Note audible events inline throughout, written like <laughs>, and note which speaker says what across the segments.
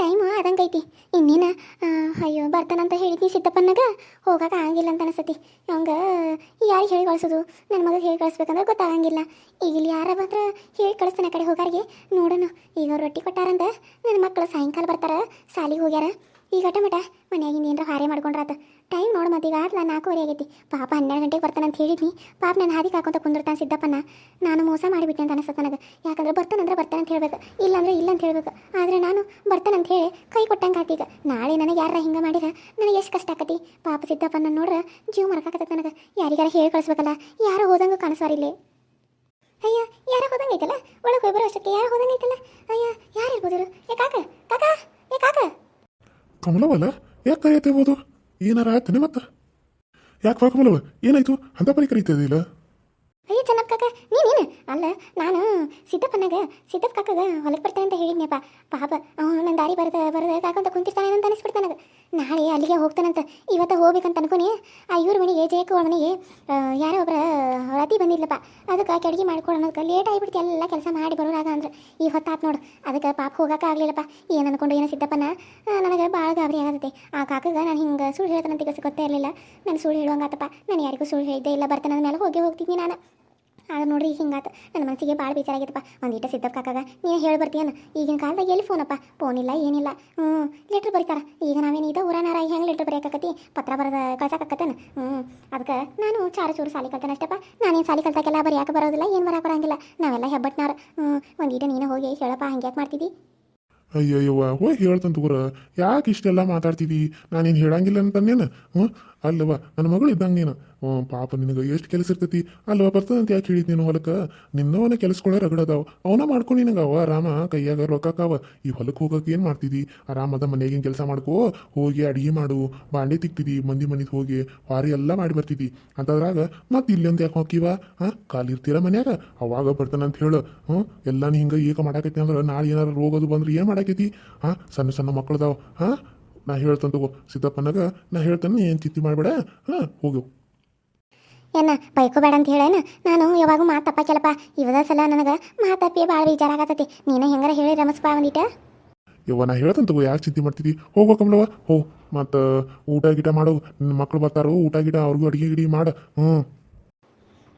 Speaker 1: Time ಆದಂಗೈತಿ ಇನ್ನೇನ ಅಯ್ಯೋ, ಬರ್ತಾನಂತ ಹೇಳಿದ್ನಿ ಸಿದ್ದಪ್ಪನಾಗ ಹೋಗಕ್ಕೆ ಆಗಂಗಿಲ್ಲ ಅಂತ ಅನಿಸ್ತತಿ. ಹಂಗೆ ಯಾರು ಹೇಳಿ ಕಳ್ಸೋದು? ನನ್ನ ಮಗ ಹೇಳಿ ಕಳಿಸ್ಬೇಕಂದ್ರೆ ಗೊತ್ತಾಗಂಗಿಲ್ಲ. ಈಗ ಇಲ್ಲಿ ಯಾರ ಮಾತ್ರ ಹೇಳಿ ಕಳಿಸ್ತಾನೆ ಆ ಕಡೆ ಹೋಗಾರಿಗೆ. ನೋಡೋಣ, ಈಗ ರೊಟ್ಟಿ ಕೊಟ್ಟಾರಂದ ನನ್ನ ಮಕ್ಕಳು ಸಾಯಂಕಾಲ ಬರ್ತಾರ, ಸಾಲಿಗೆ ಹೋಗ್ಯಾರ. ಈಗ ಮಠ ಮನೆಯಾಗಿಂದ ಏನಾರ ಹಾರೆ ಮಾಡ್ಕೊಂಡ್ರಾತ. ಟೈಮ್ ನೋಡು ಮತ್ತೆ ಈಗ ಆದ್ಲ ನಾಲ್ಕೂವರೆ ಆಗೈತಿ. ಪಾಪ ಹನ್ನೆರಡು ಗಂಟೆಗೆ ಬರ್ತಾನಂತ ಹೇಳಿದ್ನಿ. ಪಾಪ ನಾನು ಹಾದಿ ಕಾಕೊಂತ ಕುಂದಿರ್ತಾನೆ ಸಿದ್ದಪ್ಪನ. ನಾನು ಮೋಸ ಮಾಡಿಬಿಟ್ಟೆ ಅಂತ ಅನಿಸುತ್ತೆ ನನಗೆ. ಯಾಕಂದ್ರೆ ಬರ್ತಾನಂದ್ರೆ ಬರ್ತಾನೆ ಅಂತ ಹೇಳ್ಬೇಕು. ಇಲ್ಲಾಂದ್ರೆ ಇಲ್ಲ ಅಂತ ಹೇಳ್ಬೇಕು. ಆದರೆ ನಾನು ಬರ್ತಾನಂತ ಹೇಳಿ ಕೈ ಕೊಟ್ಟಂಗೆ ಆತೀಗ ನಾಳೆ ನನಗೆ ಯಾರ ಹಿಂಗೆ ಮಾಡಿದ ನನಗೆ ಎಷ್ಟು ಕಷ್ಟ ಆಕತಿ? ಪಾಪ ಸಿದ್ದಪ್ಪನ ನೋಡ್ರೆ ಜೀವ ಮರಕಾಕತ್ತ ನನಗೆ. ಯಾರಿಗಾರ ಹೇಳಿ ಕಳಿಸ್ಬೇಕಲ್ಲ? ಯಾರು ಹೋದಂಗೆ ಕಾಣಿಸ್ವಾರಿಲ್ಲೇ ಅಯ್ಯ, ಯಾರ ಹೋದಂಗೈತಲ್ಲ ಒಳಗೆ ಹೋಗಿ ಬರೋ ಅಷ್ಟಕ್ಕೆ ಯಾರು ಹೋದಂಗೈತಲ್ಲ ಅಯ್ಯ, ಯಾರು ಇರ್ಬೋದು ಇವ್ರು?
Speaker 2: ಕಮಲವಲ್ಲ ಯಾಕೆ ಕರೆಯತ್ತೇಬೋದು ಏನಾರ ಆಯ್ತಾನೆ ಮತ್ತೆ ಯಾಕೆ ಕಮಲವ ಏನಾಯ್ತು? ಅಂತ ಪರಿ ಕರೀತದಿಲ್ಲ
Speaker 1: ಅಯ್ಯ ಚೆನ್ನಪ್ಪ ಕಾಕ, ನೀನೇನು? ಅಲ್ಲ, ನಾನು ಸಿದ್ದಪ್ಪನಾಗ ಸಿದ್ದಪ್ಪ ಕಾಕಾಗ ಹೊಲಕ್ಕೆ ಬರ್ತಾನೆ ಅಂತ ಹೇಳಿದ್ನಪ್ಪ. ಪಾಪ, ಅವನು ನನ್ನ ದಾರಿ ಬರದ ಬರದ ಕಾಕಂತ ಕುಂತಿರ್ತಾನೆ ಅಂತ ಅನಿಸ್ಬಿಡ್ತಾನೆ ನನಗೆ. ನಾಳೆ ಅಲ್ಲಿಗೆ ಹೋಗ್ತಾನಂತ. ಇವತ್ತು ಹೋಗ್ಬೇಕಂತ ಅನ್ಕೊನಿ ಆ ಇವ್ರ ಮನೆಗೆ ಜಯಕು ಅವ್ರ ಮನೆಗೆ ಯಾರೋ ಒಬ್ಬರ ರತಿ ಬಂದಿದ್ಲಪ್ಪ. ಅದಕ್ಕೆ ಅಡುಗೆ ಮಾಡ್ಕೊಡೋದಕ್ಕೆ ಲೇಟ್ ಆಗಿಬಿಡ್ತು. ಎಲ್ಲ ಕೆಲಸ ಮಾಡಿ ಬರೋರಾಗ ಅಂದ್ರೆ. ಈ ಹೊತ್ತಾತ್ ನೋಡು. ಅದಕ್ಕೆ ಪಾಪ ಹೋಗಕ್ಕೆ ಆಗಲಿಲ್ಲಪ್ಪ. ಏನು ಅನ್ಕೊಂಡು ಏನೋ ಸಿದ್ದಪ್ಪನ? ನನಗೆ ಭಾಳ ಗಾಬರಿ ಆಗತ್ತೆ. ಆ ಕಾಕಗ ನಾನು ಹಿಂಗೆ ಸುಳ್ಳು ಹೇಳ್ತಾನಂತ ಗೊತ್ತೇ ಇರಲಿಲ್ಲ. ನಾನು ಸುಳ್ಳು ಹೇಳುವಂಗಾತಪ್ಪ. ನಾನು ಯಾರಿಗೂ ಸುಳ್ಳು ಹೇಳಿದ್ದೆ ಇಲ್ಲ. ಬರ್ತಾನೆ ಮೇಲೆ ಹೋಗಿ ಹೋಗ್ತಿದ್ನಿ ನಾನು. ಆಗ ನೋಡ್ರಿ ಹಿಂಗಾತ. ನನ್ನ ಮನಸ್ಸಿಗೆ ಭಾಳ ಬೇಜಾರಾಗಿತ್ತಪ್ಪ ಒಂದೀಟ ಸಿದ್ದಪ್ಪ ಕಾಕಾಗ, ನೀನು ಹೇಳಿ ಬರ್ತೀಯನ ಈಗಿನ ಕಾಲದಾಗ ಎಲ್ಲಿ ಫೋನಪ್ಪ ಫೋನ್ ಇಲ್ಲ, ಏನಿಲ್ಲ. ಹ್ಞೂ ಲೆಟ್ರ್ ಬರೀತಾರ. ಈಗ ನಾವೇನು ಊರನಾರ ಹೆಂಗೆ ಲೆಟ್ರ್ ಬರೆಯೋಕತ್ತಿ ಪತ್ರ ಬರದ ಕಳ್ಸಕತ್ತೇನ ಹ್ಞೂ, ಅದಕ್ಕೆ ನಾನು ಚಾರು ಚೂರು ಸಾಲಿ ಕಲ್ತಾನೆ ಅಷ್ಟಪ್ಪ. ನಾನೇನು ಸಾಲಿ ಕಲ್ತಾಗೆಲ್ಲ ಬರೆಯಾಕೆ ಬರೋದಿಲ್ಲ, ಏನು ಬರೋಕೆ ಬರಂಗಿಲ್ಲ. ನಾವೆಲ್ಲ ಹೆಬ್ಬಟ್ನಾರ. ಹ್ಞೂ ಒಂದೀಟ ನೀನು ಹೋಗಿ ಹೇಳಪ್ಪ, ಹಂಗೆ ಯಾಕೆ ಮಾಡ್ತಿದ್ದಿ
Speaker 2: ಅಯ್ಯಯ್ಯವ್ವ, ಹೋಗಿ ಹೇಳ್ತಾನೆ ತಗೋರ ಯಾಕೆ ಇಷ್ಟೆಲ್ಲ ಮಾತಾಡ್ತಿದಿ? ನಾನೇನು ಹೇಳಂಗಿಲ್ಲ ಅಂತಂದೇನು ಹ್ಞೂ ಅಲ್ಲವ ನನ್ನ ಮಗಳು ಇದ್ದಂಗೆ ನೀನು. ಹ್ಞೂ, ಪಾಪ ನಿನಗೆ ಎಷ್ಟು ಕೆಲಸ ಇರ್ತೈತಿ? ಅಲ್ವ, ಬರ್ತದಂತ ಯಾಕೆ ಹೇಳಿದ್ ನೀನು ಹೊಲಕ್ಕೆ? ನಿನ್ನವನ ಕೆಲಸಗಳ ರಗಡದಾವ ಅವನ ಮಾಡ್ಕೊಂಡು ನಿನಗೆ ಅವ ಆರಾಮ ಕೈಯಾಗ ರೊಕ್ಕಕ್ಕಾವ ಈ ಹೊಲಕ್ಕೆ ಹೋಗಕ್ಕೆ ಏನು ಮಾಡ್ತಿದಿ? ಆರಾಮದ ಮನೆಗಿನ ಕೆಲಸ ಮಾಡ್ಕೋ. ಹೋಗಿ ಅಡಿಗೆ ಮಾಡು. ಬಾಂಡೆ ತಿಕ್ತಿದಿ, ಮಂದಿ ಮನೆಗೆ ಹೋಗಿ. ವಾರಿ ಎಲ್ಲ ಮಾಡಿ ಬರ್ತಿದಿ. ಅಂತದ್ರಾಗ ಮತ್ತೆ ಇಲ್ಲಿ ಅಂತ ಯಾಕೆ ಹೋಗಿವ ಹಾಂ ಕಾಲಿರ್ತೀರ ಮನ್ಯಾಗ? ಅವಾಗ ಬರ್ತಾನಂತ ಹೇಳು. ಹ್ಞೂ, ಎಲ್ಲ ನೀ ಹಿಂಗೆ ಏಕ ಮಾಡಾಕೈತಿ ಅಂದ್ರೆ ನಾಳೆ ಏನಾರು ರೋಗದು ಬಂದ್ರೆ ಏನು ಮಾಡಾಕೈತಿ? ಹಾಂ ಸಣ್ಣ ಸಣ್ಣ ಮಕ್ಕಳದಾವ ಹಾಂ ನಾ ಹೇಳ್ತಂತ ತಗೋ. ಸಿದ್ದಪ್ಪನಾಗ ನಾ ಹೇಳ್ತಾನೆ ಏನು ಚಿತ್ತಿ ಮಾಡಬೇಡ. ಹಾಂ ಹೋಗು
Speaker 1: ಏನ ಬೈಕೋಬೇಡ ಅಂತ ಹೇಳೇನ? ನಾನು ಯಾವಾಗೂ ಮಾತು ಕೆಲಪ ಇವದ ಸಲ ನನಗೆ ಮಾತಪ್ಪಿ ಭಾಳ ಬೇಜಾರ ಆಗತ್ತೈತಿ ನೀನು ಹೆಂಗಾರ ಹೇಳಿ ರಮಸ್ಪ ಒಂದಿಟ?
Speaker 2: ಯವ್ವ ನಾ ಹೇಳ್ತಂತ ತಗೋ ಯಾಕೆ ಚಿಂತೆ ಮಾಡ್ತಿದ್ದಿ ಹೋಗೋ ಕಮಲವ್ವ ಹೋ. ಮತ್ತು ಊಟ ಗೀಟ ಮಾಡು. ನಿನ್ನ ಮಕ್ಳು ಬರ್ತಾರೋ ಊಟ ಗೀಟ ಅವ್ರಿಗೂ ಅಡುಗೆ ಗಿಡಿ ಮಾಡು. ಹ್ಞೂ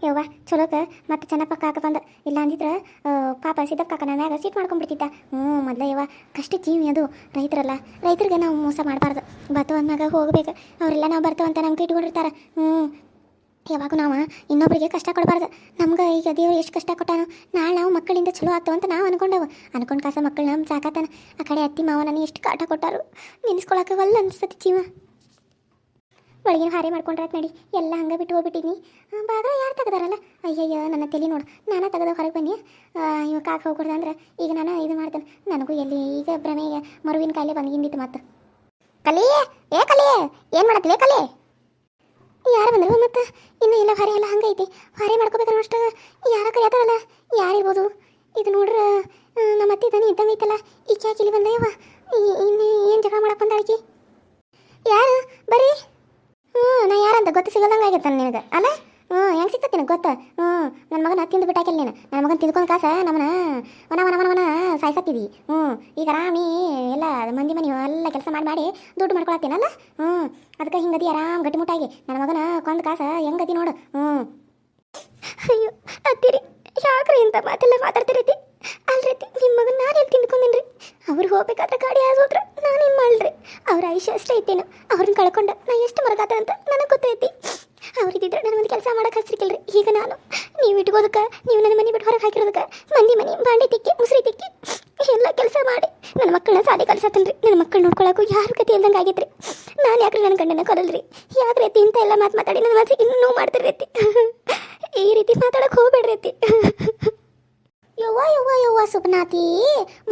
Speaker 1: ಯವ್ವ ಚಲೋಕ ಮತ್ತೆ ಚೆನ್ನಪ್ಪ ಕಾಕ ಬಂದ. ಇಲ್ಲ ಅಂದಿದ್ರೆ ಪಾಪ ಸಿದ್ದಪ್ಪ ಕಾಕ ನನ್ನ ಮ್ಯಾಗ ಸೀಟ್ ಮಾಡ್ಕೊಂಡ್ಬಿಡ್ತಿದ್ದ ಹ್ಞೂ ಮೊದಲ ಯವ್ವ ಕಷ್ಟ ಜೀವಿ ಅದು. ರೈತರಲ್ಲ ರೈತರಿಗೆ ನಾವು ಮೋಸ ಮಾಡಬಾರ್ದು. ಬತ್ತು ಅಂದಾಗ ಹೋಗ್ಬೇಕು. ಅವರೆಲ್ಲ ನಾವು ಬರ್ತೇವಂತ ನಮ್ಗೆ ಇಟ್ಕೊಂಡಿರ್ತಾರೆ. ಹ್ಞೂ ಯಾವಾಗ ನಾವು ಇನ್ನೊಬ್ಬರಿಗೆ ಕಷ್ಟ ಕೊಡಬಾರ್ದು. ನಮ್ಗೆ ಈಗ ದೇವ್ರು ಎಷ್ಟು ಕಷ್ಟ ಕೊಟ್ಟಾನು? ನಾಳೆ ನಾವು ಮಕ್ಕಳಿಂದ ಚಲೋ ಆಗ್ತಾವ ಅಂತ ನಾವು ಅನ್ಕೊಂಡವು. ಅನ್ಕೊಂಡು ಕಾಸ ಮಕ್ಕಳು ನಮ್ಮ ಸಾಕಾತಾನ. ಆ ಕಡೆ ಅತ್ತಿ ಮಾವ ನನಗೆ ಎಷ್ಟು ಕಾಟ ಕೊಟ್ಟಾರು. ನೆನೆಸ್ಕೊಳಕ್ಕೆ ಒಲ್ಲ ಅನ್ಸತಿ ಜೀವ. ಒಳಗಿನ ಹಾರೆ ಮಾಡ್ಕೊಂಡ್ರಾತ್ ನಡಿ. ಎಲ್ಲ ಹಂಗೆ ಬಿಟ್ಟು ಹೋಗ್ಬಿಟ್ಟಿದ್ನಿ. ಬಾಗ ಯಾರು ತೆಗ್ದಾರಲ್ಲ? ಅಯ್ಯಯ್ಯ, ನನ್ನ ತಲೆ ನೋಡು. ನಾನು ತೆಗೆದ ಹೊರಗೆ ಬನ್ನಿ ಇವ ಕಾಕ ಹೋಗ್ಬಿಡ್ದು ಅಂದ್ರೆ ಈಗ ನಾನು ಇದು ಮಾಡ್ತೇನೆ. ನನಗೂ ಎಲ್ಲಿ ಈಗ ಭ್ರಮೆ ಮರುವಿನ ಕಾಯಿಲೆ ಬಂದಿಂದಿತ್ತು ಮತ್ತೆ. ಕಲಿಯೇ ಏ ಕಲಿಯೇ ಏನು ಮಾಡತ್ತೀವಿ ಕಲಿ? ಯಾರು ಬಂದ್ರು ಮತ್ತೆ? ಇನ್ನು ಇಲ್ಲ ಹೊರೆ ಎಲ್ಲ ಹಂಗೈತಿ ಹೊರೆ ಮಾಡ್ಕೋಬೇಕಲ್ಲ ಅಷ್ಟು ಯಾರ ಯಾರು ಯಾರಿರ್ಬೋದು ಇದು ನೋಡ್ರ ನಮ್ಮ ಅತ್ತೆ ತಾನೇ ಇದ್ದಂಗೆ ಐತಲ್ಲ. ಈಕೆ ಕ್ಯಾಕ್ ಇಲ್ಲಿ ಬಂದಯ್ಯವ ಇನ್ನು ಏನು ಜಗಳ ಮಾಡಕ್ಕೆ ಬಂದಾಳಿಕಿ ಯಾರು? ಬರೀ? ಹ್ಞೂ ನಾ ಯಾರಂತ ಗೊತ್ತು ಸಿಗಲ್ದಂಗೆ ಆಗೈತೆ ನಿನಗೆ. ಅಲ್ಲ? ಹ್ಞೂ ಹೆಂಗೆ ಸಿಗ್ತೈತಿ ನಿನಗೆ ಗೊತ್ತ? ಹ್ಞೂ ನನ್ನ ಮಗನ ತಿಂದು ಬಿಟ್ಟಾಕಿಲ್ಲ ನೀನು. ನನ್ನ ಮಗನ ತಿಂದ್ಕೊಂಡು ಕಾಸ ನಮ್ಮನ, ವನ ವನ ವನ ವನ ಸಾಯ್ಸತ್ತಿದ್ದಿ ಹ್ಞೂ ಈಗ ಆರಾಮಿ, ಎಲ್ಲ ಮಂದಿ ಮನೆ ಎಲ್ಲ ಕೆಲಸ ಮಾಡಿ ಮಾಡಿ ದುಡ್ಡು ಮಾಡ್ಕೊಳತ್ತೀನಲ್ಲ ಹ್ಞೂ ಅದಕ್ಕೆ ಹಿಂಗದಿ ಆರಾಮ್ ಗಟ್ಟಿಮುಟ್ಟಾಗಿ ನನ್ನ ಮಗನ ಕೊಂದು ಕಾಸ ಹೆಂಗದಿ ನೋಡು. ಹ್ಞೂ ಅಯ್ಯೋ, ಅತ್ತಿರಿ, ಯಾಕ್ರಿ ಇಂಥ ಮಾತೆಲ್ಲ ಮಾತಾಡ್ತಿರೈತಿ? ಅಲ್ರೈತಿ ನಿಮ್ಮ ಮಗನ ನಾನು ನಾನೇನು ತಿಂದ್ಕೊಂಡೇನ್ರಿ? ಅವ್ರು ಹೋಗ್ಬೇಕಾದ್ರೆ ಗಾಡಿ ಆಗೋದ್ರ ಏನು ಮಾಡ್ರಿ ಅವ್ರ ಆಯುಷ್ಯ ಅಷ್ಟೇ ಐತೇನು ಅವ್ರನ್ನ ಕಳ್ಕೊಂಡ ನಾ ಎಷ್ಟು ಮರಗಾತ ಅಂತ ನನಗೆ ಗೊತ್ತೈತಿ. ಅವ್ರಿದ್ರೆ ನನ್ನ ಒಂದು ಕೆಲಸ ಮಾಡಕ್ಕೆ ಹಸ್ರಿಕಿಲ್ರಿ ಈಗ ನಾನು ನೀವು ಇಟ್ಕೋದಕ್ಕೆ, ನೀವು ನನ್ನ ಮನೆ ಬಿಟ್ಟು ಹೊರಗೆ ಹಾಕಿರೋದಕ್ಕೆ, ಮಂದಿ ಮನೆ, ಬಾಂಡೆ ತಿಕ್ಕಿ ಮುಸ್ರಿ ತಿಕ್ಕಿ ಎಲ್ಲ ಕೆಲಸ ಮಾಡಿ ನನ್ನ ಮಕ್ಕಳನ್ನ ಸಾಧೆ ಕಲಿಸತ್ತಲ್ರಿ ನನ್ನ ಮಕ್ಕಳು ನೋಡ್ಕೊಳಕ್ಕೂ ಯಾರು ಕತೆ ಇಲ್ದಂಗೆ ಆಗೈತ್ರಿ. ನಾನು ಯಾಕ್ರಿ ನನ್ನ ಗಂಡನ ಕರಲ್ರಿ ಯಾಕ್ರಿ ರೀತಿ ಇಂಥ ಎಲ್ಲ ಮಾತು ಮಾತಾಡಿ, ನನ್ನ ಮನಸ್ಸಿಗೆ ಇನ್ನೂ ಮಾಡ್ತಿರ್ತಿ ಈ ರೀತಿ ಮಾತಾಡಕ್ಕೆ ಹೋಗ್ಬೇಡ್ರಿ ಯವ್ವ ಯವ್ವ ಯವ್ವ ಸುಪ್ನಾತಿ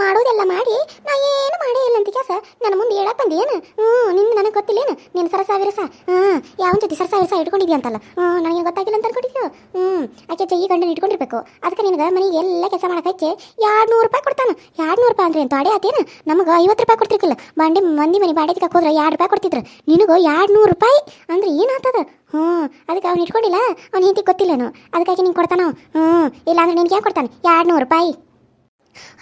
Speaker 1: ಮಾಡೋದೆಲ್ಲ ಮಾಡಿ, ನಾ ಏನು ಮಾಡೇ ಇಲ್ಲ ಅಂತ ಕೆಲಸ ನನ್ನ ಮುಂದೆ ಹೇಳಕ್ ಬಂದೇನು ಏನು ಹ್ಞೂ ನಿಂದು ನನಗೆ ಗೊತ್ತಿಲ್ಲೇನು? ನಿನ್ನ ಸರಸ ವಿರಸ ಹ್ಞೂ ಯಾವ ಜೊತೆ ಸರಸ ವಿರಸ ಇಟ್ಕೊಂಡಿದ್ಯಾ ಅಂತಲ್ಲ? ಹ್ಞೂ ನನಗೆ ಗೊತ್ತಾಗಿಲ್ಲ ಅಂತ ಅನ್ಕೊಂಡಿದ್ಯೋ? ಹ್ಞೂ ಆಕೆ ಈ ಗಂಡನ ಇಟ್ಕೊಂಡಿರ್ಬೇಕು. ಅದಕ್ಕೆ ನಿನಗೆ ಮನೆಗೆ ಎಲ್ಲ ಕೆಲಸ ಹಚ್ಚಿ ಎರಡು ನೂರು ರೂಪಾಯಿ ಕೊಡ್ತಾನೆ. ಎರಡು ನೂರು ರೂಪಾಯಿ ಅಂದ್ರೆ ಅಂತ ಅಡೆ ಆತೇನು? ನಮಗೆ ಐವತ್ತು ರೂಪಾಯಿ ಕೊಡ್ತಿರ್ಕಿಲ್ಲ. ಬಾಂಡೆ ಮಂದಿ ಮನೆ ಬಾಡಿಗೆ ಹೋದ್ರೆ ಎರಡು ರೂಪಾಯಿ ಕೊಡ್ತಿದ್ರು. ನಿನಗೂ ಎರಡು ನೂರು ರೂಪಾಯಿ ಅಂದ್ರೆ ಏನಾಗ್ತದ ಹ್ಞೂ, ಅದಕ್ಕೆ ಅವ್ನು ಇಟ್ಕೊಂಡಿಲ್ಲ? ಅವ್ನು ಹಿಂತಿ ಗೊತ್ತಿಲ್ಲನು? ಅದಕ್ಕಾಗಿ ನಿಂಗೆ ಕೊಡ್ತಾನೋ? ಹ್ಞೂ ಇಲ್ಲಾಂದ್ರೆ ನಿನ್ಗೆ ಯಾಕೆ ಕೊಡ್ತಾನೆ? ಎರಡು ನೂರು ರೂಪಾಯಿ.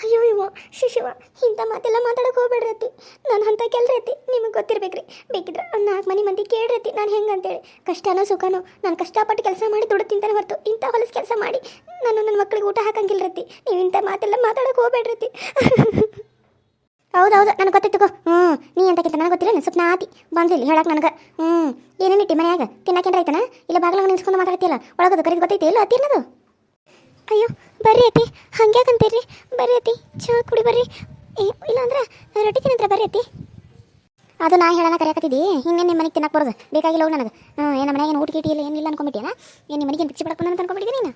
Speaker 1: ಅಯ್ಯೋ ಇವ ಶಿಶಿವ ಇಂಥ ಮಾತೆಲ್ಲ ಮಾತಾಡಕ್ಕೆ ಹೋಗ್ಬೇಡ್ರತಿ ನಾನು ಅಂತ ಕೆಲ್ರತಿ ನಿಮಗೆ ಗೊತ್ತಿರ್ಬೇಕ್ರಿ. ಬೇಕಿದ್ರೆ ಒಂದು ನಾಲ್ಕು ಮನೆ ಮಂದಿ ಕೇಳ್ರತಿ ನಾನು ಹೆಂಗೆ ಅಂತೇಳಿ. ಕಷ್ಟನೋ ಸುಖನೋ, ನಾನು ಕಷ್ಟಪಟ್ಟು ಕೆಲಸ ಮಾಡಿ ದುಡ್ಡು ತಿಂತಾನೆ ಹೊರತು. ಇಂಥ ಹೊಲಸು ಕೆಲಸ ಮಾಡಿ ನಾನು ನನ್ನ ಮಕ್ಳಿಗೆ ಊಟ ಹಾಕಂಗಿಲ್ರತಿ ನೀವು ಇಂಥ ಮಾತೆಲ್ಲ ಮಾತಾಡಕ್ಕೆ ಹೋಗ್ಬೇಡ್ರತಿ <laughs> ಹೌದೌದು ನನಗೆ ಗೊತ್ತಿತ್ತು ಹ್ಞೂ ನೀ ಅಂತಕ್ಕಿಂತ ನನಗೆ ಗೊತ್ತಿಲ್ಲ ಸ್ವಲ್ಪ ನಾತಿ ಬಂದಿಲ್ಲ ಹೇಳಕ್ಕೆ ನನಗೆ. ಹ್ಞೂ ಏನೇನು ಇಟ್ಟಿ ಮನ್ಯಾಗ? ತಿನ್ನಕೇನ್ರ ಐತನ ಇಲ್ಲ ಬಾಗಿಲಾಗ ನಿಂತ್ಕೊಂಡು ಮಾತಾಡ್ತಿಲ್ಲ ಒಳಗದು ಕರೀದು ಗೊತ್ತೈತಿ, ಇಲ್ಲ ತಿನ್ನೋದು ಅಯ್ಯೋ, ಬರ್ರಿ ಅತ್ತಿ. ಹಂಗ್ಯಾಕಂತೀರಿ ಬರ್ರಿ ಐತಿ ಚಾ ಕುಡಿ, ಬರ್ರಿ. ಇಲ್ಲ ಅಂದ್ರೆ ರೊಟ್ಟಿ ತಿನ್ನಂತ್ರ ಬರ್ರಿ ಐತಿ ಅದು ನಾ ಹೇಳೋಣ ಕರೆಯಕತ್ತಿದ್ದಿ. ಹಿಂಗೆ ನಿಮ್ಮ ಮನೆಗೆ ತಿನ್ನಕ್ಕೆ ಬರೋದು? ಬೇಕಾಗಿಲ್ಲ ಹೋಗಿ ನನಗೆ. ಹ್ಞೂ ಏನು ಮನೆಗೆ ಏನು ಊಟ ಗೀಟಿ ಇಲ್ಲ ಏನಿಲ್ಲ ಅನ್ಕೊಂಬಿಟ್ಟಿಯನ ಏನು ನಿಮ್ಮ ಮನೆಗೆ ಪಿಚ್ಚಿ ಪಡ್ಕೊಂಡು ಅಂತ ಅನ್ಕೊಂಬಿಟ್ಟಿದ್ದೀನಿ ನೀನು?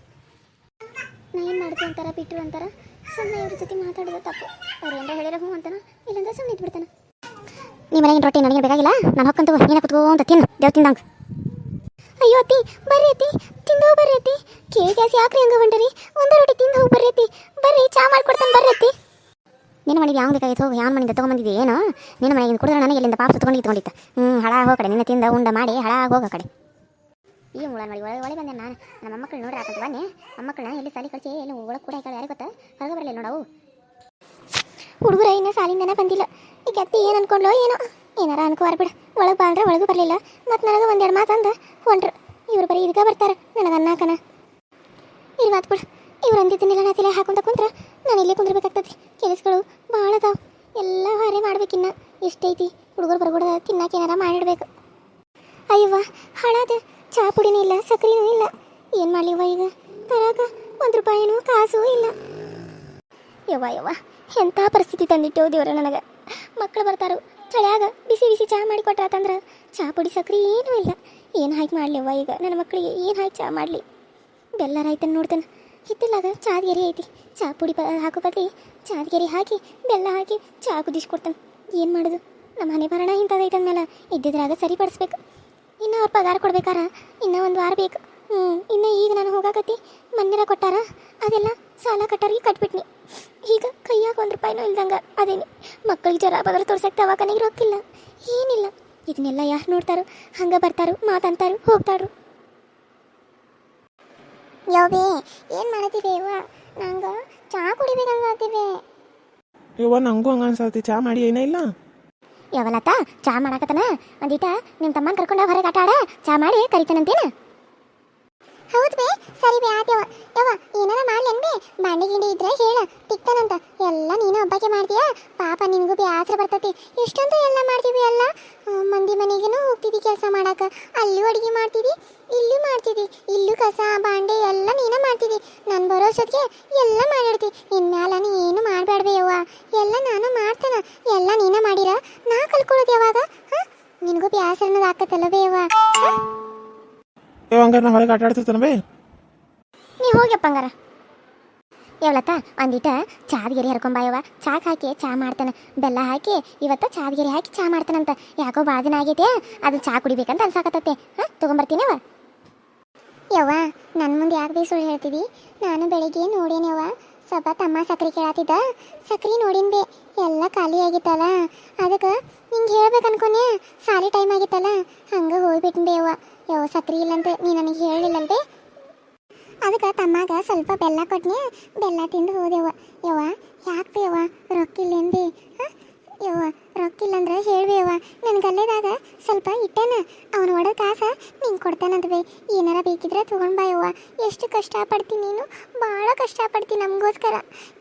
Speaker 1: ನಾ ಏನು ಮಾಡ್ತೀನಿ ಅಂತಾರ ಬಿಟ್ಟರು ಅಂತಾರ? ಸುಮ್ಮನೆ ಇವ್ರ ಜೊತೆ ಮಾತಾಡೋದು ತಪ್ಪು. ಅವ್ರು ಏನಾರ ಹೇಳಿರ ಹ್ಞೂ ಅಂತಾನ, ಇಲ್ಲಂದ್ರೆ ಸುಮ್ಮನೆ ಇದ್ಬಿಡ್ತಾನ. ನೀ ಮನೆಗಿನ ರೊಟ್ಟಿ ನನಗೆ ಬೇಕಾಗಿಲ್ಲ? ನಾನು ಹೊಕ್ಕಂತ ಕುತ್ಕೋ ಅಂತ ತಿನ್ನು. ದೇವ್ ತಿಂದಂಗ. ಅಯ್ಯೋ ಅತ್ತಿ, ಬರ್ರಿ ಅತ್ತಿ, ತಿಂದು ಹೋಗಿ ಬರ್ರಿ ಅತ್ತಿ. ಕೇಳಿ ಗ್ಯಾಸ್ ಯಾಕ್ರಿ ಹಂಗ ಹೊಂಟರಿ? ಒಂದು ರೊಟ್ಟಿ ತಿಂದು ಹೋಗಿ ಬರ್ರಿ ಅತ್ತಿ. ಬರ್ರಿ, ಚಾ ಮಾಡ್ಕೊಡ್ತಾನೆ ಬರ್ರಿ ಅತ್ತಿ. ನಿನ್ನ ಮನೆಗೆ ಯಾವ ಬೇಕಾಗಿತ್ತು ಹೋಗಿ ಯಾವ ಮನೆಯಿಂದ ತೊಗೊಂಬಂದಿದ್ದೆ ಏನು? ನಿನ್ನ ಮನೆಗೆ ಕುಡಿದ್ರೆ ನನಗೆ ಇಲ್ಲಿಂದ ಪಾಪ ಸುತ್ಕೊಂಡು ಇಟ್ಕೊಂಡಿತ್ತು ಹ್ಞೂ ಹಳ ಹೋಗ ಕಡೆ, ನಿನ್ನ ತಿಂದ ಉಂಡ ಮಾಡಿ ಹಳ ಹೋಗ ಕಡೆ. ಈ ಮುಳ ನೋಡಿ, ಒಳಗೆ ಒಳಗೆ ಬಂದೆ ನಾನು. ನಮ್ಮ ಮಕ್ಕಳು ನೋಡ್ರಿ ಆತದ ಬನ್ನಿ. ಮೊಮ್ಮಕ್ಕಳನ್ನ ಎಲ್ಲಿ ಸಾಲಿ ಕಳಿಸಿ, ಎಲ್ಲಿ ಒಳಗೆ ಕೂಡ ಹಾಕಿ ಯಾರು ಗೊತ್ತಾ? ಹೊರಗೆ ಬರಲಿಲ್ಲ ನೋಡವು ಹುಡುಗರ ಇನ್ನೂ ಸಾಲಿಂದನೇ ಬಂದಿಲ್ಲ. ಈಗ ಅತ್ತಿ ಏನು ಅನ್ಕೊಂಡ್ಲೋ ಏನೋ. ಏನಾರ ಅನ್ಕೋವಾರ ಬಿಡ. ಒಳಗೆ ಬಂದ್ರೆ ಒಳಗೆ ಬರಲಿಲ್ಲ. ಮತ್ತೆ ನನಗೆ ಒಂದೆರಡು ಮಾತಂದ ಹೊಂಟ್ರು ಇವ್ರು ಬರೀ ಇದಕ್ಕೆ ಬರ್ತಾರೆ. ನನಗೆ ಅನ್ನಾಕನ ಇಲ್ಲಿ ಮಾತು ಬಿಡು. ಇವ್ರು ಅಂದಿದ್ದನ್ನೆಲ್ಲ ನಾ ತಲೆ ಹಾಕೊಂತ ಕುಂತ್ರ ನಾನು ಇಲ್ಲೇ ಕುಂದಿರ್ಬೇಕಾಗ್ತದೆ. ಕೆಲಸಗಳು ಭಾಳ ಅದಾವ. ಎಲ್ಲ ಹಾರೆ ಮಾಡ್ಬೇಕಿನ್ನ. ಎಷ್ಟೈತಿ? ಹುಡುಗರು ಬರ್ಬಿಡ ತಿನ್ನಕ್ಕೆ ಏನಾರ ಮಾಡಿಡ್ಬೇಕು. ಅಯ್ಯವ್ವ, ಹಾಳಾದ. ಚಾ ಪುಡಿನೂ ಇಲ್ಲ ಸಕ್ಕರೆನೂ ಇಲ್ಲ ಏನು ಮಾಡ್ಲಿವ್ವ ಈಗ ತರಾಕ ಒಂದು ರೂಪಾಯಿನೂ ಕಾಸು ಇಲ್ಲ ಯವ್ವ ಯವ್ವ ಎಂಥ ಪರಿಸ್ಥಿತಿ ತಂದಿಟ್ಟು ದೇವ್ರ ನನಗೆ ಮಕ್ಕಳು ಬರ್ತಾರು ಚಳಿಯಾಗ ಬಿಸಿ ಬಿಸಿ ಚಹಾ ಮಾಡಿ ಕೊಟ್ರಾತಂದ್ರೆ ಚಹಾ ಪುಡಿ ಸಕ್ರೆ ಏನೂ ಇಲ್ಲ ಏನು ಹಾಕಿ ಮಾಡ್ಲಿವ್ವ ಈಗ ನನ್ನ ಮಕ್ಕಳಿಗೆ ಏನು ಹಾಕಿ ಚಹಾ ಮಾಡಲಿ ಬೆಲ್ಲ ರೈತನ ನೋಡ್ತಾನೆ ಹಿತ್ತಲಾಗ ಚಾದ್ಗೆರಿ ಐತಿ ಚಹಾ ಪುಡಿ ಪ ಹಾಕೋ ಚಾದ ಗೆರೆ ಹಾಕಿ ಬೆಲ್ಲ ಹಾಕಿ ಚಹಾ ಕುದಿಸ್ಕೊಡ್ತಾನೆ ಏನು ಮಾಡೋದು ನಮ್ಮ ಮನೆ ಬರೋಣ ಇಂಥದ್ದೈತೆ ಅಂದಮೇಲೆ ಇದ್ದಿದ್ರಾಗ ಸರಿಪಡಿಸ್ಬೇಕು ಇನ್ನು ಅವ್ರು ಪಗಾರ ಕೊಡ್ಬೇಕಾರ? ಇನ್ನೂ ಒಂದು ವಾರ ಬೇಕು. ಹ್ಞೂ ಇನ್ನು ಈಗ ನಾನು ಹೋಗಾಕತ್ತಿ ಮಂದಿರ ಕೊಟ್ಟಾರ? ಅದೆಲ್ಲ ಸಾಲ ಕಟ್ಟೋರಿಗೆ ಕಟ್ಬಿಟ್ನಿ. ಈಗ ಕೈಯಾಗ ಒಂದು ರೂಪಾಯಿನೂ ಇಲ್ದಂಗೆ ಅದೇನಿ. ಮಕ್ಕಳಿಗೆ ಜ್ವರ ಬದಲು ತೋರ್ಸಕ್ಕೆ ದವಾಖಾನೆಗೆ ರೊಕ್ಕಿಲ್ಲ ಏನಿಲ್ಲ. ಇದನ್ನೆಲ್ಲ ಯಾರು ನೋಡ್ತಾರೋ? ಹಂಗೆ ಬರ್ತಾರೋ ಮಾತಂತಾರು ಹೋಗ್ತಾರು. ಯೋಬೇ ಏನು ಮಾಡತ್ತೀವಿ ಯವ್ವ ನಂಗೆ ಚಹಾ ಕುಡಿಬೇಕಂತೀವಿ
Speaker 3: ಯವ್ವ ನಂಗೂ ಹಂಗ ಅನ್ಸತ್ತಿ. ಚಹಾ ಮಾಡಿ ಏನೇ ಇಲ್ಲ?
Speaker 1: ಯಾವಲತ್ತ ಚಾ ಮಾಡಾಕತ್ತನ? ಒಂದೀಟ ನಿಮ್ಮ ತಮ್ಮನ ಕರ್ಕೊಂಡು ಹೊರಗೆ ಆಟ ಆಡ. ಚಹಾ ಮಾಡಿ ಕರಿತಾನಂತೇನ? ಹೌದು ಬೇ, ಸರಿ ಬೇ ಆತ್ಯವ ಯವ್ವ. ಏನಾರ ಮಾಡ್ಲೇನ್ ಬೇ? ಬಾಂಡೆ ಗಿಂಡಿ ಇದ್ರೆ ಹೇಳ, ತಿಕ್ತಾನಂತ. ಎಲ್ಲ ನೀನು ಒಬ್ಬಾಕೆ ಮಾಡ್ತೀಯ? ಪಾಪ ನಿನಗೂ ಬ್ಯಾಸರ ಬರ್ತತಿ. ಇಷ್ಟಂತ ಎಲ್ಲ ಮಾಡ್ತೀವಿ ಎಲ್ಲ ಮಂದಿ ಮನೆಗೇನು ಹೋಗ್ತಿದ್ದಿ ಕೆಲಸ ಮಾಡಾಕ. ಅಲ್ಲೂ ಅಡಿಗೆ ಮಾಡ್ತಿದ್ದಿ ಇಲ್ಲೂ ಮಾಡ್ತಿದ್ದಿ ಇಲ್ಲೂ ಕಸ, ಬಾಂಡೆ ಎಲ್ಲ ನೀನ ಮಾಡ್ತಿದ್ದಿ ನಾನು ಬರೋಷ್ಟೊತ್ತಿಗೆ ಎಲ್ಲ ಮಾಡಿಡ್ತಿ ಇನ್ಮ್ಯಾಲ ನೀ ಏನು ಮಾಡಬೇಡ್ಬೇ ಯವ್ವ. ಎಲ್ಲ ನಾನು ಮಾಡ್ತಾನ ಎಲ್ಲ ನೀನ ಮಾಡಿರ ನಾ ಕಲ್ಕೊಳ್ಳೋದು ಯಾವಾಗ ಹಾಂ ನಿನಗೂ ಬ್ಯಾಸರ ಅನ್ನೋದು ಆಕತ್ತಲ್ಲ ಬೇ ಯವ್ವ?
Speaker 3: ಯವ್ವ ಹಂಗಾರ ನಾ ಹೊರಗೆ ಆಟ ಆಡ್ತಿರ್ತಾನ ಬೇ
Speaker 1: ನೀ ಹೋಗ್ಯಪ್ಪ ಹಂಗಾರ. ಯಾವಲತ್ತ ಒಂದಿಟ ಚಾದ್ಗೆರಿ ಹರ್ಕೊಂಬಾಯವ ಚಾಕ್ ಹಾಕಿ ಚಾ ಮಾಡ್ತಾನ. ಬೆಲ್ಲ ಹಾಕಿ ಇವತ್ತ ಚಾದ್ಗೆರಿ ಹಾಕಿ ಚಾ ಮಾಡ್ತಾನಂತ. ಯಾಕೋ ಭಾಳ ದಿನ ಆಗೈತೆ ಅದು ಚಾ ಕುಡಿಬೇಕಂತ ಅನ್ಸಾಕತ್ತತೆ. ಹಾಂ ತೊಗೊಂಬರ್ತೀನವ ಯವ್ವ ನನ್ನ ಮುಂದೆ ಯಾಕೆ ಸುಳ್ಳು ಹೇಳ್ತಿದಿ? ನಾನು ಬೆಳಿಗ್ಗೆ ನೋಡೇನವ್ವ ಸ್ವಲ್ಪ ತಮ್ಮ ಸಕ್ರಿ ಕೇಳತ್ತಿದ್ದ ಸಕ್ರಿ ನೋಡಿನ್ಬಿ ಎಲ್ಲ ಖಾಲಿ ಆಗಿತ್ತಲ್ಲ. ಅದಕ್ಕೆ ನಿಂಗೆ ಹೇಳ್ಬೇಕು ಅನ್ಕೊನೆ ಸಾರಿ ಟೈಮ್ ಆಗಿತ್ತಲ್ಲ. ಹಂಗೆ ಹೋಗ್ಬಿಟ್ಟಿನ್ ಬೇ ಯವ್ವ, ಸಕ್ರಿ ಇಲ್ಲಂತ. ನೀ ನನಗೆ ಹೇಳಿಲ್ಲಂತೆ. ಅದಕ್ಕೆ ತಮ್ಮಾಗ ಸ್ವಲ್ಪ ಬೆಲ್ಲ ಕೊಟ್ನೆ ಬೆಲ್ಲ ತಿಂದು ಹೋದೆವ ಯವ್ವ. ಯಾಕೆ ಯವ್ವ? ರೊಕ್ಕಿಲ್ಲೇನ್ ಹಾಂ? ಯವ್ವ, ರೊಕ್ಕಿಲ್ಲಂದ್ರೆ ಯವ್ವ. ನನ್ನ ಗಲ್ಲೆದಾಗ ಸ್ವಲ್ಪ ಇಟ್ಟೇನ. ಅವನ ಒಡದ ಕಾಸ ನಿಂಗೆ ಕೊಡ್ತಾನಂತ ಬೇ. ಏನಾರ ಬೇಕಿದ್ರೆ ತೊಗೊಂಡ್ ಬಾ ಯವ್ವ. ಎಷ್ಟು ಕಷ್ಟಪಡ್ತೀನಿ ನೀನು? ಭಾಳ ಕಷ್ಟಪಡ್ತೀನಿ ನಮಗೋಸ್ಕರ.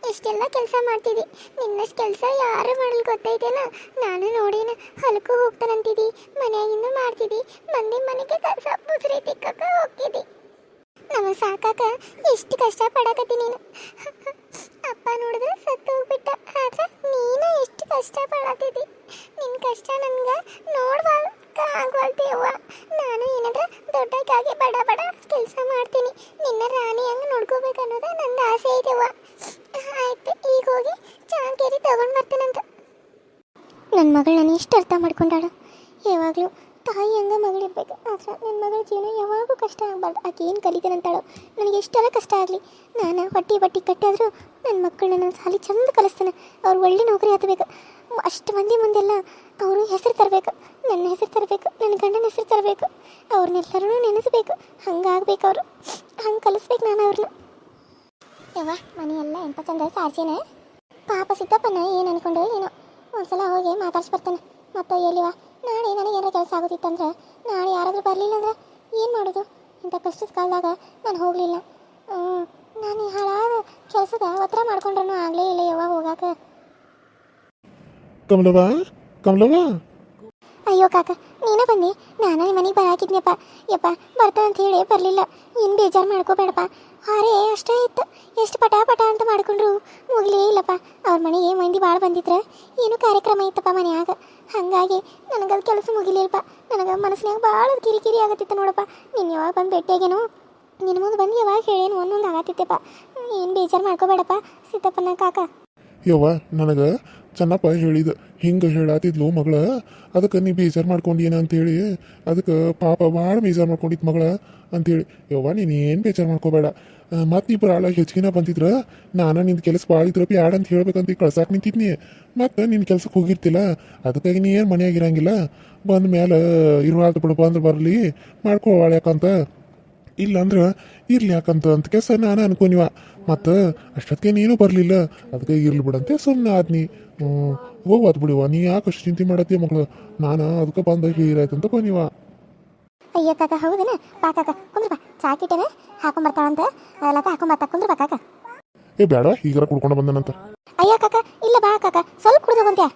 Speaker 1: ಎಷ್ಟೆಲ್ಲ ಕೆಲಸ ಮಾಡ್ತಿದ್ದಿ ನಿನ್ನಷ್ಟು ಕೆಲಸ ಯಾರು ಮಾಡಲು ಗೊತ್ತೈತೇನ? ನಾನು ನೋಡೇನ ಹೊಲಕ್ಕೂ ಹೋಗ್ತಾನಂತಿದ್ದಿ ಮನೆಯಾಗಿಂದು ಮಾಡ್ತಿದ್ದಿ ಮಂದಿ ಮನೆಗೆ ಕಸ ಬುಸ್ರಿ ತಿಕ್ಕಕ್ಕೆ ಹೋಗ್ತಿದ್ದಿ ನಮಗೆ ಸಾಕಾಕ ಎಷ್ಟು ಕಷ್ಟ ಪಡಕತ್ತಿ ನೀನು. <laughs> ಅಪ್ಪ ನೋಡಿದ್ರೆ ಸತ್ತು ಹೋಗ್ಬಿಟ್ಟ. ಆದ್ರೆ ನೀನ ಎಷ್ಟು ಕಷ್ಟ ಪಡತ್ತಿದ್ದಿ ನಿನ್ನ ಕಷ್ಟ ನನ್ಗೆ ನೋಡ್ಬಾರ್ಕ ಆಗ್ವಲ್ತೀಯವ್ವ ನಾನು ಏನಾದ್ರೆ ದೊಡ್ಡಕ್ಕಾಗಿ ಬಡ ಬಡ ಕೆಲಸ ಮಾಡ್ತೀನಿ. ನಿನ್ನ ರಾಣಿ ಹಂಗೆ ನೋಡ್ಕೋಬೇಕು ಅನ್ನೋದು ನಂದು ಆಸೆ ಐತೆವ್ವ. ಆಯ್ತು ಈಗ ಹೋಗಿ ಚಾಂಗೇರಿ ತಗೊಂಡ್ ಬರ್ತೀನಂತ. ನನ್ನ ಮಗಳು ನಾನು ಅರ್ಥ ಮಾಡ್ಕೊಂಡಾಳು. ಯಾವಾಗಲೂ ತಾಯಿ ಹಂಗ ಮಗಳಿರ್ಬೇಕು ಆದ್ರೆ ನನ್ನ ಮಗಳ ಜೀವನ ಯಾವಾಗೂ ಕಷ್ಟ ಆಗಬಾರ್ದು. ಆಕೆ ಏನು ಕಲಿತಾನಂತಾಳೋ ನನಗೆ ಎಷ್ಟೆಲ್ಲ ಕಷ್ಟ ಆಗಲಿ. ನಾನು ಹೊಟ್ಟಿ ಬಟ್ಟಿ ಕಟ್ಟಾದರೂ ನನ್ನ ಮಕ್ಕಳನ್ನ ನಾನು ಸಾಲಿ ಚಂದ ಕಲಿಸ್ತಾನೆ. ಅವ್ರು ಒಳ್ಳೆ ನೌಕರಿ ಹತ್ತಬೇಕು ಅಷ್ಟು ಮಂದಿ ಮುಂದೆಲ್ಲ ಅವರು ಹೆಸರು ತರಬೇಕು. ನನ್ನ ಹೆಸರು ತರಬೇಕು. ನನ್ನ ಗಂಡನ ಹೆಸರು ತರಬೇಕು. ಅವ್ರನ್ನೆಲ್ಲರೂ ನೆನೆಸ್ಬೇಕು. ಹಂಗಾಗ್ಬೇಕು ಅವರು. ಹಂಗೆ ಕಲಿಸ್ಬೇಕು ನಾನು ಅವ್ರನ್ನ ಯವ್ವ ಮನೆಯೆಲ್ಲ ಎಂತ ಚಂದ ಸಾರ್ಸೇನೆ ಪಾಪ ಸಿದ್ದಪ್ಪನ ಏನು ಅನ್ಕೊಂಡು ಏನೋ. ಒಂದ್ಸಲ ಹೋಗಿ ಮಾತಾಡ್ಸಿ ಬರ್ತಾನೆ. ಮತ್ತೆ ಎಲ್ಲಿವ ನಾಳೆ ನನಗೆ ಏನಾರ ಕೆಲಸ ಆಗೋದಿತ್ತಂದ್ರೆ ನಾಳೆ ಯಾರಾದರೂ ಬರಲಿಲ್ಲ ಅಂದ್ರೆ ಏನು ಮಾಡೋದು? ಇಂಥ ಕಷ್ಟದ ಕಾಲದಾಗ ನಾನು ಹೋಗಲಿಲ್ಲ. ನಾನು ಹಾಳಾದ ಕೆಲಸದ ಒತ್ತರ ಮಾಡ್ಕೊಂಡ್ರೂ ಆಗಲೇ ಇಲ್ಲ ಯವ್ವ ಹೋಗಾಕ.
Speaker 2: ಕಮಲವ ಕಮಲವ
Speaker 1: ಅಯ್ಯೋ ಕಾಕ ನೀನೇ ಬಂದಿ ನಾನು ನಿಮ್ಮ ಮನೆಗೆ ಬರಾಕಿದ್ನಪ್ಪ. ಯಪ್ಪ ಬರ್ತಾ ಅಂತ ಹೇಳಿ ಬರಲಿಲ್ಲ. ಏನು ಬೇಜಾರು ಮಾಡ್ಕೋಬೇಡಪ್ಪ. ಹಾರೇ ಅಷ್ಟೇ ಇತ್ತು. ಎಷ್ಟು ಪಟ ಪಟ ಅಂತ ಮಾಡ್ಕೊಂಡ್ರು. ಮುಗಿಲೇ ಇಲ್ಲಪ್ಪ. ಅವ್ರ ಮನೆಗೆ ಮಂದಿ ಭಾಳ ಬಂದಿದ್ರೆ. ಏನು ಕಾರ್ಯಕ್ರಮ ಇತ್ತಪ್ಪ ಹಂಗಾಗಿ ಹಾಗಾಗಿ ಅದು ಕೆಲಸ ಮುಗಿಲಿಲ್ಲಪ್ಪ. ನನಗೆ ಮನಸ್ಸಿನಾಗ ಭಾಳ ಕಿರಿಕಿರಿ ಆಗತ್ತಿತ್ತು ನೋಡಪ್ಪ. ನೀನು ಯಾವಾಗ ಬಂದು ಭೇಟಿಯಾಗೇನು ನಿನ್ನ ಮುಂದೆ ಬಂದು ಯಾವಾಗ ಹೇಳೇನು ಒಂದೊಂದು ಆಗತ್ತಿತ್ತಪ್ಪ ಏನು ಬೇಜಾರು ಮಾಡ್ಕೋಬೇಡಪ್ಪ, ಸಿದ್ದಪ್ಪನ ಕಾಕ.
Speaker 2: ಯವ್ವ, ನನಗೆ ಚೆನ್ನಪ್ಪ ಹೇಳಿದ ಹಿಂಗೆ ಹೇಳಾತಿದ್ಲು ಮಗಳ, ಅದಕ್ಕೆ ನೀ ಬೇಜಾರು ಮಾಡ್ಕೊಂಡೇನ ಅಂತೇಳಿ, ಅದಕ್ಕೆ ಪಾಪ ಭಾಳ ಬೇಜಾರು ಮಾಡ್ಕೊಂಡಿತ್ತು ಮಗಳ ಅಂತೇಳಿ, ಯವ್ವ, ನೀನು ಏನು ಬೇಜಾರು ಮಾಡ್ಕೋಬೇಡ. ಮತ್ತು ಇಬ್ಬರು ಆಳ ಹೆಚ್ಚಿನ ಬಂದಿದ್ರ, ನಾನು ನಿನ್ನ ಕೆಲಸ ಭಾಳ ಇದ್ರ ಬ್ಯಾಡ ಅಂತ ಹೇಳ್ಬೇಕಂತ ಕಳ್ಸಾಕ ನಿಂತಿದ್ನಿ. ಮತ್ತು ನಿನ್ನ ಕೆಲ್ಸಕ್ಕೆ ಹೋಗಿರ್ತಿಲ್ಲ, ಅದಕ್ಕಾಗಿ ನೀ ಏನು ಮನೆಯಾಗಿರಂಗಿಲ್ಲ ಬಂದ ಮೇಲೆ ಇರುವಾಗ ಬಿಡು ಬಂದ್ರೆ ಬರಲಿ, ಮಾಡ್ಕೋ ಯಾಕಂತ ಇಲ್ಲ ಅಂದ್ರೆ ಇರ್ಲಿ ಯಾಕಂತ ಅಂತ ಕೆಲಸ ನಾನು ಅನ್ಕೊನಿವ ಮತ್ತು ಅಷ್ಟೊತ್ತಿಗೆ ನೀನು ಬರಲಿಲ್ಲ. ಅದಕ್ಕೆ ಇರ್ಲಿ ಬಿಡಂತೆ ಸುಮ್ಮನೆ ಆದ್ನಿ. ಹೋಗ್ವಾದ್ ಬಿಡುವ. ನೀ ಯಾಕೆ ಅಷ್ಟು ಚಿಂತೆ ಮಾಡತ್ತಿ ಮಗಳು? ನಾನು ಅದಕ್ಕೆ ಬಂದ ಅಂತ ಕೊನಿವ.
Speaker 1: ಅಯ್ಯ ಕಾಕ ಹೌದನ? ಬಾ ಕಾಕ ಕುಂದ್ರ ಬಾ. ಚಾ ಕಿಟ್ಟೇನೆ ಹಾಕೊಂಬರ್ತಾಳಂತ ಲತಾ ಹಾಕೊಂಬರ್ತಾ ಕುಂದ್ರ ಬಾ ಕಾಕ.
Speaker 2: ಏ ಬೇಡ ಹೀಗಾರ ಕುಡ್ಕೊಂಡು ಬಂದನಂತ.
Speaker 1: ಅಯ್ಯ ಕಾಕ ಇಲ್ಲ ಬಾ ಕಾಕ. ಸ್ವಲ್ಪ ಕುಡ್ದು ಬಂತ್ಯಾ